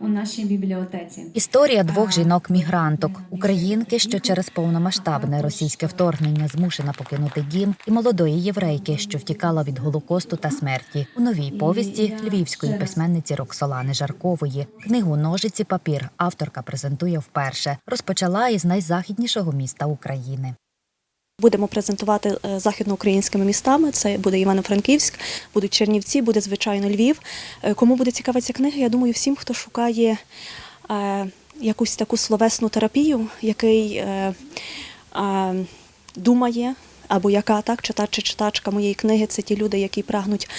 у нашій бібліотеці. Історія двох жінок-мігранток, українки, що через повномасштабне російське вторгнення змушена покинути дім, і молодої єврейки, що втікала від голокосту та смерті. У новій повісті львівської письменниці Роксолани Жаркової. Книгу Ножиці папір авторка презентує вперше. Розпочала із найзахіднішого міста України. Будемо презентувати е, західноукраїнськими містами. Це буде Івано-Франківськ, будуть Чернівці, буде звичайно Львів. Е, Кому буде цікава ця книга, я думаю, всім, хто шукає е, якусь таку словесну терапію, який думає. Або яка так читач чи читачка моєї книги це ті люди, які прагнуть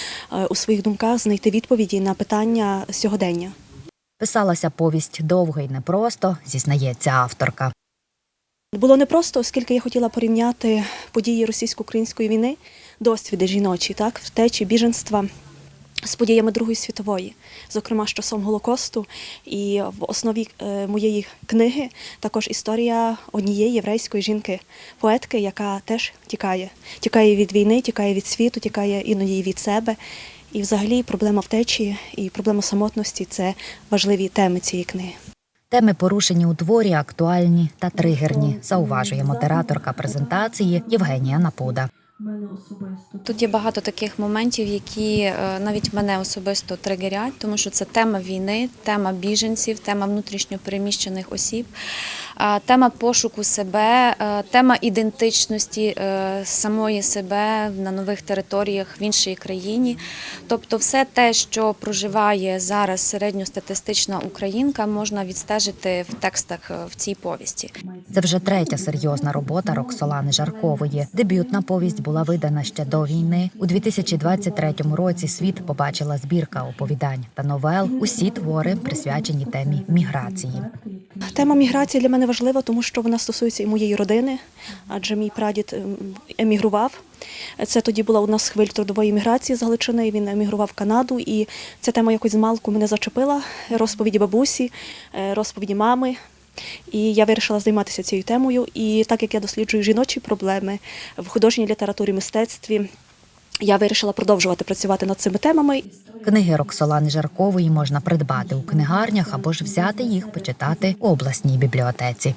у своїх думках знайти відповіді на питання сьогодення. Писалася повість довго й непросто, зізнається авторка. Було непросто, оскільки я хотіла порівняти події російсько-української війни, досвіди жіночі, так, втечі, біженства з подіями Другої світової, зокрема з часом Голокосту. І в основі е, моєї книги також історія однієї єврейської жінки, поетки, яка теж тікає. Тікає від війни, тікає від світу, тікає іноді від себе. І взагалі проблема втечі і проблема самотності це важливі теми цієї книги. Теми порушені у творі актуальні та тригерні, зауважує модераторка презентації Євгенія Напуда. Тут є багато таких моментів, які е, навіть мене особисто тригерять, тому що це тема війни, тема біженців, тема внутрішньопереміщених осіб, тема пошуку себе, е, тема ідентичності е, самої себе на нових територіях в іншій країні. Тобто, все те, що проживає зараз середньостатистична українка, можна відстежити в текстах в цій повісті. Це вже третя серйозна робота Роксолани Жаркової. Дебютна повість була видана ще до війни. У 2023 році світ побачила збірка оповідань та новел. Усі твори присвячені темі міграції. Тема міграції для мене важлива, тому що вона стосується і моєї родини, адже мій прадід ем, емігрував. Це тоді була одна з хвиль трудової міграції з Галичини. Він емігрував в Канаду, і ця тема якось змалку мене зачепила. Розповіді бабусі, е, розповіді мами. І я вирішила займатися цією темою. І так як я досліджую жіночі проблеми в художній літературі, мистецтві, я вирішила продовжувати працювати над цими темами. Книги Роксолани Жаркової можна придбати у книгарнях або ж взяти їх почитати у обласній бібліотеці.